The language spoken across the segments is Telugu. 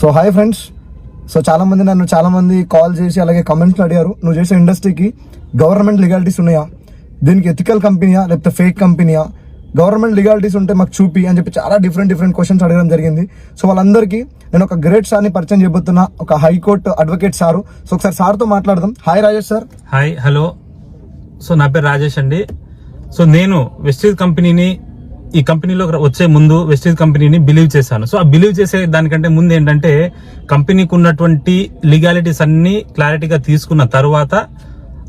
So hi friends. సో చాలామంది నన్ను చాలామంది కాల్ చేసి అలాగే కమెంట్స్ అడిగారు. నువ్వు చేసే ఇండస్ట్రీకి గవర్నమెంట్ లీగాలిటీస్ ఉన్నాయా? దీనికి ఎథికల్ కంపెనీయా లేకపోతే ఫేక్ కంపెనీయా గవర్నమెంట్ లీగాలిటీస్ ఉంటే మాకు చూపి అని చెప్పి చాలా డిఫరెంట్ డిఫరెంట్ క్వశ్చన్స్ అడగడం జరిగింది. సో వాళ్ళందరికీ నేను ఒక గ్రేట్ సార్ని పరిచయం చేయబోతున్నా. ఒక హైకోర్టు అడ్వకేట్ సారు. సో ఒకసారి సార్తో మాట్లాడదాం. Hi Rajesh sir. Hi hello so నా పేరు రాజేష్ అండి. సో నేను వెస్టీజ్ కంపెనీని ఈ కంపెనీలో వచ్చే ముందు వెస్టీజ్ కంపెనీని బిలీవ్ చేశాను. సో ఆ బిలీవ్ చేసే దానికంటే ముందు ఏంటంటే కంపెనీకి ఉన్నటువంటి లీగాలిటీస్ అన్ని క్లారిటీగా తీసుకున్న తర్వాత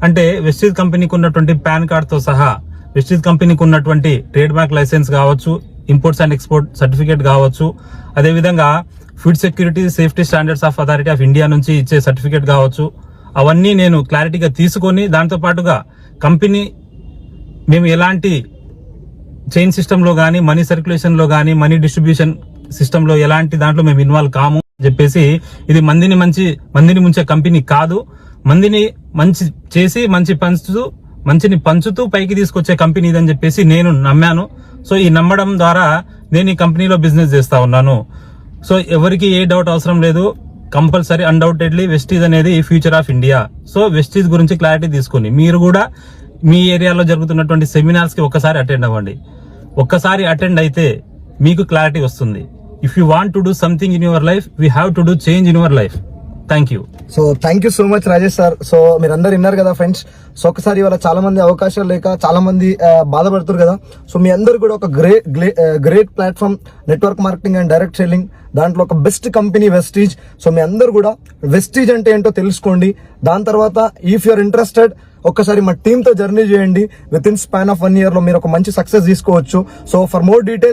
అంటే వెస్టీజ్ కంపెనీకి ఉన్నటువంటి పాన్ కార్డ్తో సహా వెస్టీజ్ కంపెనీకి ఉన్నటువంటి ట్రేడ్ మార్క్ లైసెన్స్ కావచ్చు ఇంపోర్ట్స్ అండ్ ఎక్స్పోర్ట్ సర్టిఫికేట్ కావచ్చు అదేవిధంగా food security safety standards of authority of India నుంచి ఇచ్చే సర్టిఫికేట్ కావచ్చు అవన్నీ నేను క్లారిటీగా తీసుకొని దాంతో పాటుగా కంపెనీ మేము ఎలాంటి చైన్ సిస్టంలో కానీ మనీ సర్క్యులేషన్లో కానీ మనీ డిస్ట్రిబ్యూషన్ సిస్టంలో ఎలాంటి దాంట్లో మేము ఇన్వాల్వ్ కాము అని చెప్పేసి ఇది మందిని మంచి మందిని ముంచే కంపెనీ కాదు. మందిని మంచి చేసి మంచి పంచుతూ మంచిని పంచుతూ పైకి తీసుకొచ్చే కంపెనీ ఇదని చెప్పేసి నేను నమ్మాను. సో ఈ నమ్మడం ద్వారా నేను ఈ కంపెనీలో బిజినెస్ చేస్తా ఉన్నాను. సో ఎవరికి ఏ డౌట్ అవసరం లేదు. కంపల్సరీ అన్డౌటెడ్లీ వెస్టీజ్ అనేది future of India. So Vestige గురించి క్లారిటీ తీసుకుని మీరు కూడా మీ ఏరియాలో జరుగుతున్నటువంటి సెమినార్స్కి ఒక్కసారి అటెండ్ అవ్వండి. ఒక్కసారి అటెండ్ అయితే మీకు క్లారిటీ వస్తుంది. If you want to do something in your life we have to do change in your life thank you so thank you so much Rajesh sir so మీరు అందరు విన్నారు కదా ఫ్రెండ్స్ సో ఒకసారి ఇవాళ చాలా మంది అవకాశాలు లేక చాలా మంది బాధపడుతున్నారు కదా. సో మీ అందరు కూడా ఒక great great platform network marketing and direct selling దాంట్లో ఒక బెస్ట్ కంపెనీ వెస్టీజ్ సో మీ అందరు కూడా వెస్టీజ్ అంటే ఏంటో తెలుసుకోండి. దాని తర్వాత ఇఫ్ యూఆర్ ఇంట్రెస్టెడ్ ఒక్కసారి మా టీమ్తో జర్నీ చేయండి. With in span of one ఇయర్లో మీరు ఒక మంచి సక్సెస్ తీసుకోవచ్చు. So for more detail